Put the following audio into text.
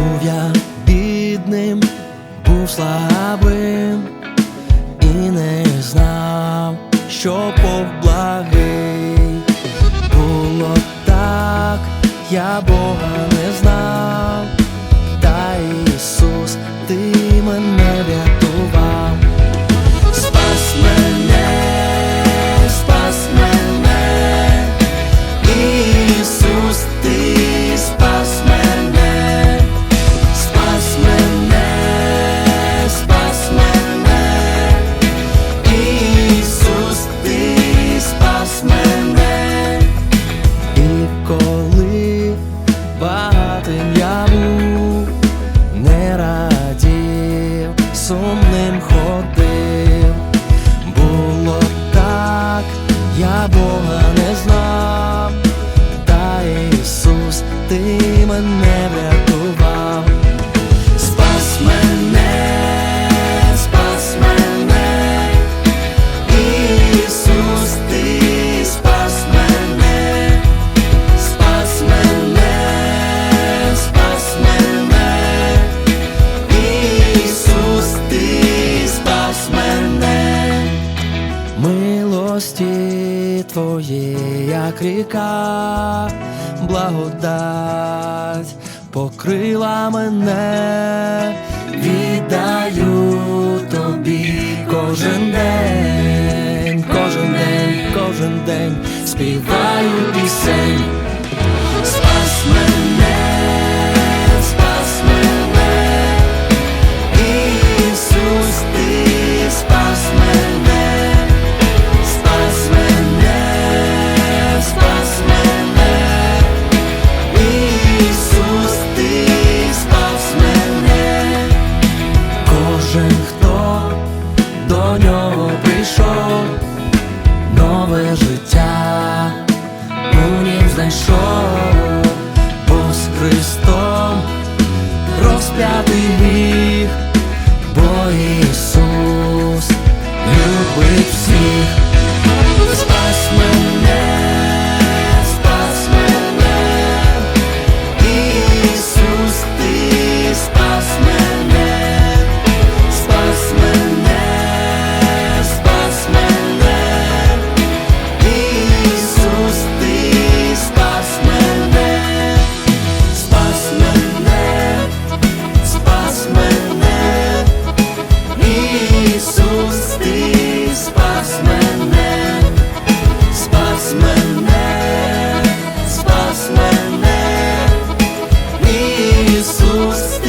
Був я бідним, був слабим і не знав, що поблагий. Було так, я Бога не знав, я Бога не милості Твоє, як ріка, благодать покрила мене, віддаю тобі кожен день, кожен день, кожен день. Співаю пісень, спас мене. проклятий гріх, бо Ісус любить всіх. luz.